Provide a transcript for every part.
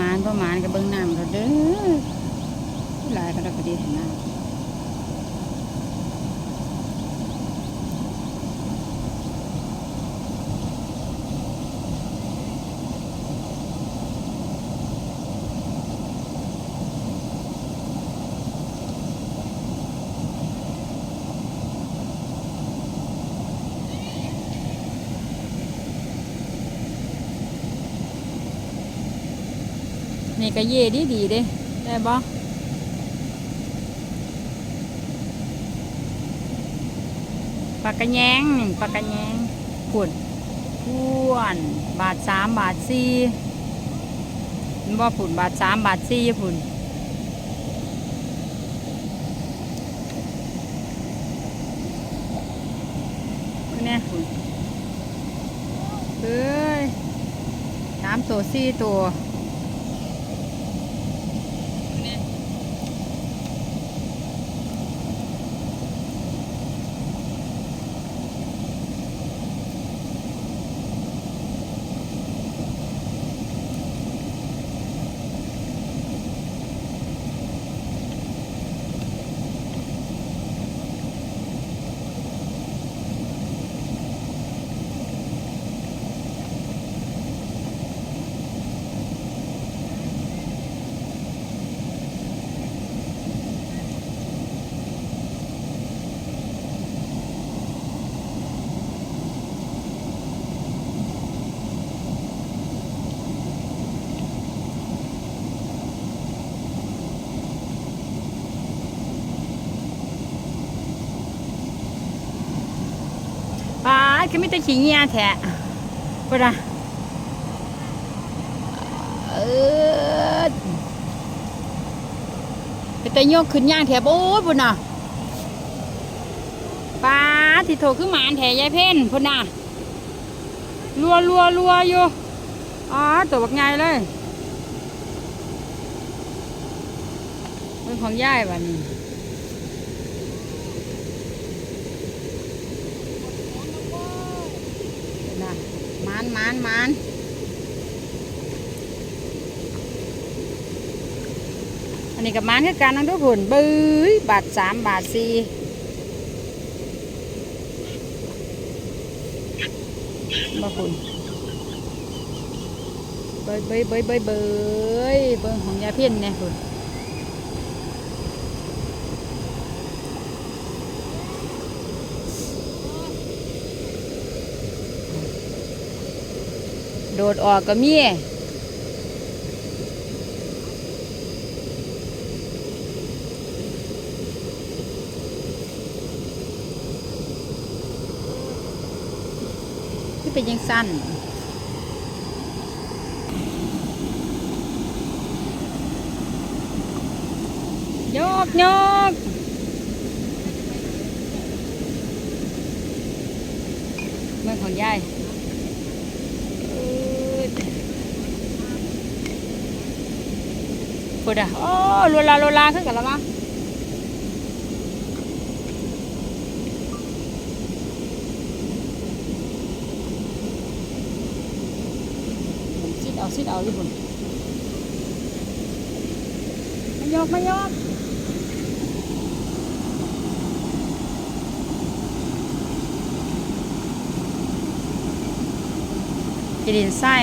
มานบ่หมานก็เบิ้งน้ำเขาเด้อหลายก็ได้ก็ดีเห็นน้ำ ก็เย่ดีดีเด้ได้บ่ปลากระแยงนี่ปลากระแยงขุดพ่วน บาทสามบาทสี่บ่ผุนบาทสามบาทสี่ผุ่นเนี่ยผุนเฮ้ยสามตัวสี่ตัว คือไม่แต่ขี้เงียแท้ปะนะเออเป็นแต่โยกขึ้นย่างแถบโอ้ยพุ่นน่ะป้าที่โถขึ้นหมานแถยายเพ่นพุ่นน่ะรัวรัวรัวอยู่อ๋อตัวบักใหญ่เลยเป็นของยายวันนี้ นะ มานมานมานอันนี้กับมานคือการนั่งทุกคนบื้อบาทสามบาทสี่บ่คุณเบยเบยเบยเบยเบยเบิ่งของยาเพี้ยนเนี่ยคุณ โดดออกก็มีที่เป็นยังสั้นยกยกเมื่อของยายอืด พูดอะโอ้ลัวลาลัวลาขึ้นกันแล้วมั้งซิดเอาซิดเอาอยู่พุ่นมายอกมายอกจะดินไส้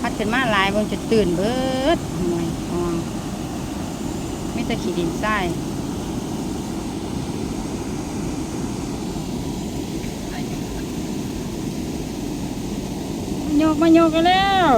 พัดขึ้นมาหลายบนจะตื่นเบิด แต่ขีดินทราโยกมาโยกกันแล้ว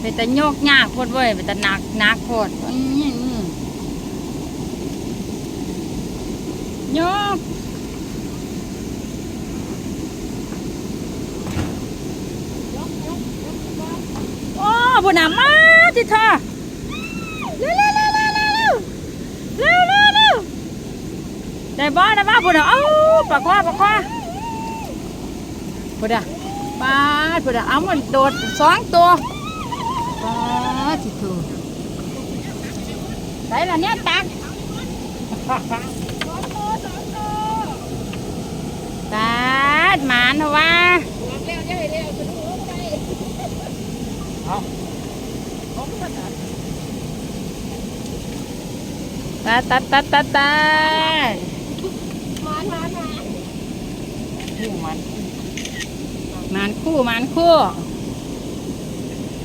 เป็นแต่โยกยากโพดเว้ยเป็นแต่หนักหนักโพดอื้อหือโยกโอ้บุญนามาจิเธอเร็วเร็วเร็วเร็วเร็วเร็วเร็วเร็วได้บ้าได้บ้าบุญนาเอ้าปากว่าปากว่าบุญนาบ้าบุญนาเอามันโดดสองตัว ป้าจิถูใส่ละเนี่ยตักตาดหมานเหรอวะเอาตาตาตาตาตาคู่มันหมานคู่หมานคู่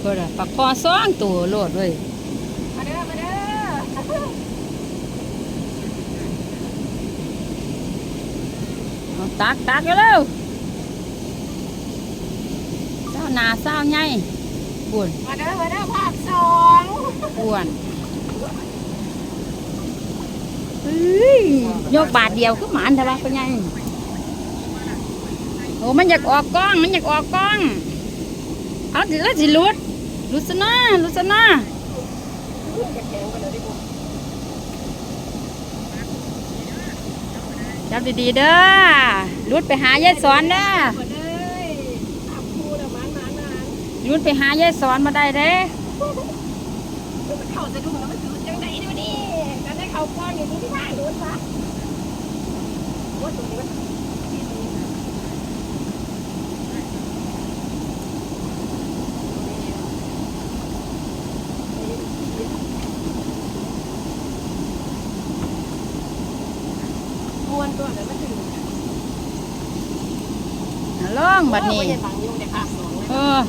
ก็ได้ปักคอซ้องตัวโลดเลยมาเด้อมาเด้อเอาตักตักเร็วเจ้าหนาเจ้าใหญ่บุญมาเด้อมาเด้อภาคสองอ้วนเฮ้ยยกบาทเดียวคือหมานเท่าไรเป็นไงโอ้มันอยากออกกล้อง มันอยากออกกล้อง เอาสิแล้วสิหลุดห ลุดซนะหลุดซนะจับดีๆเด้อลุดไปหายายสอนเด้อมาเด้อทำคู่เด้อมันมันมันหลุดไปหายายสอนมาได้เด้มันเขาจะดูแล้วมันถือจังไหนดูดิกันได้เขาก้อนอย่างนี้ที่ท่าลุ้นปะว่าตรงนี้มันมวนตัวเดี๋ยวมันถึง อะ ลองบัดนี้ไม่ได้ฟังยุ่งในภาคสองเลยเออ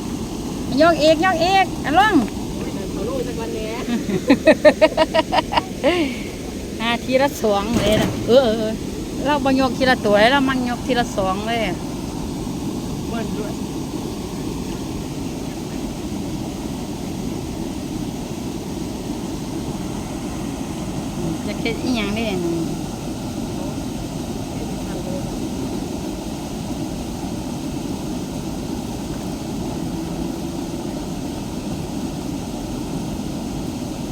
ยกเอกยกเอกอะลองเขารู้จักวันนี้อาทีละสองเลยนะเออเออเออเราบยกทีละตัวเรามันยกทีละสองเลยเบิ้ลด้วยจะเค็ดอีหยังได้นี่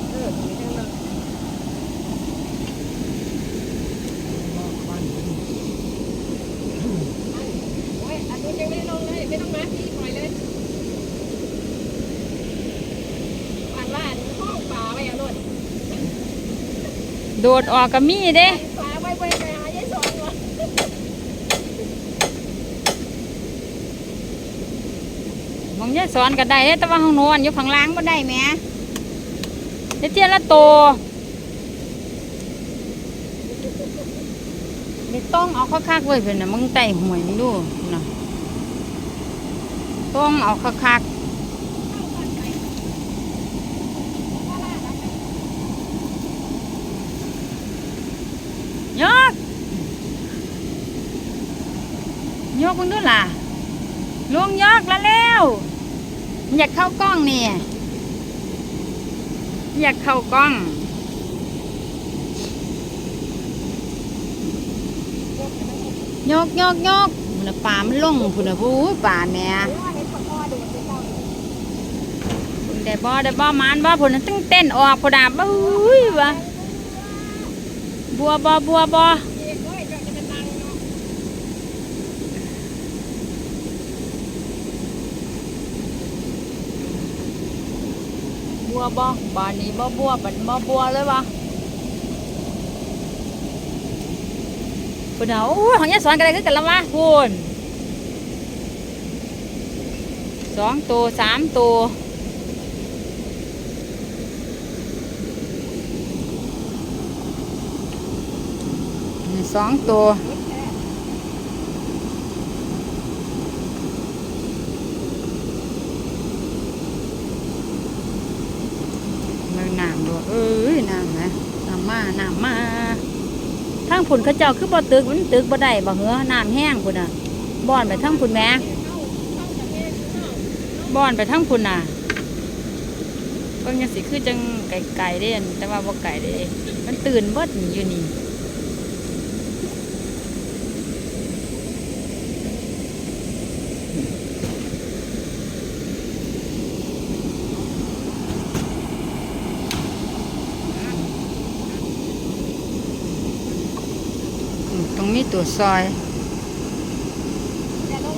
เออตรงนี้จังเลยโอ้ยอันนู้นยังไม่ได้ลงเลย ไม่ต้องมาพี่ปล่อยเลยอ่านว่าอันห้องป่าไว้อะโน่น โดดออกกับมีเด้ป่าไว้ไว้ไปหายายสอนวะมองยายสอนก็ได้เด้แต่ว่าห้องนอนอยู่ข้างล่างบ่ได้แหม่เดี๋ยวเทียละโตนี่ต้องเอาคักๆไว้เพิ่นน่ะมึงไต่หวยมึงดูน่ะต้องเอาคักๆยกยก มึงดูล่ะ ลุงยอกแล้วเร็วอยากเข้ากล้องนี่อยากเข้ากล้องยกยกยกพุ่นป่ามันลงพุ่นน่ะผู้ป่าแม่หรือว่าเห็นปลาคอโดดไปเจ้าพุ่นได้บ่ได้บ่มานบ่พุ่นน่ะตึ้งเต้นออกพุ่นน่ะบุ้ยวะบัวบ่บัวบ่ เอกเอ้ยเจ้าจะเป็นนางเนาะ บัวบ่บ้านนี้บ่บัวบัดบ่บัวเลยวะพุ่นน่ะโอ้ยของยายสอนกันได้คือกันละวะพุ่นสองตัวสามตัวสองตัว มือกเอ้ยน้ำนะน้ำมาน้ำมาทางผุนเขาเจ้าคือบ่ตึกมันตึกบ่ได้บ่เหรอน้ำแห้งพุ่นอะบ่อนไปทางผุนแม่บ่อนไปทางผุนน่ะเบิ่งจังสิคือจังไก่ไก่เด่นแต่ว่าบ่ไก่เด้มันตื่นเบิดอยู่นี่ ตูดซอย จะลง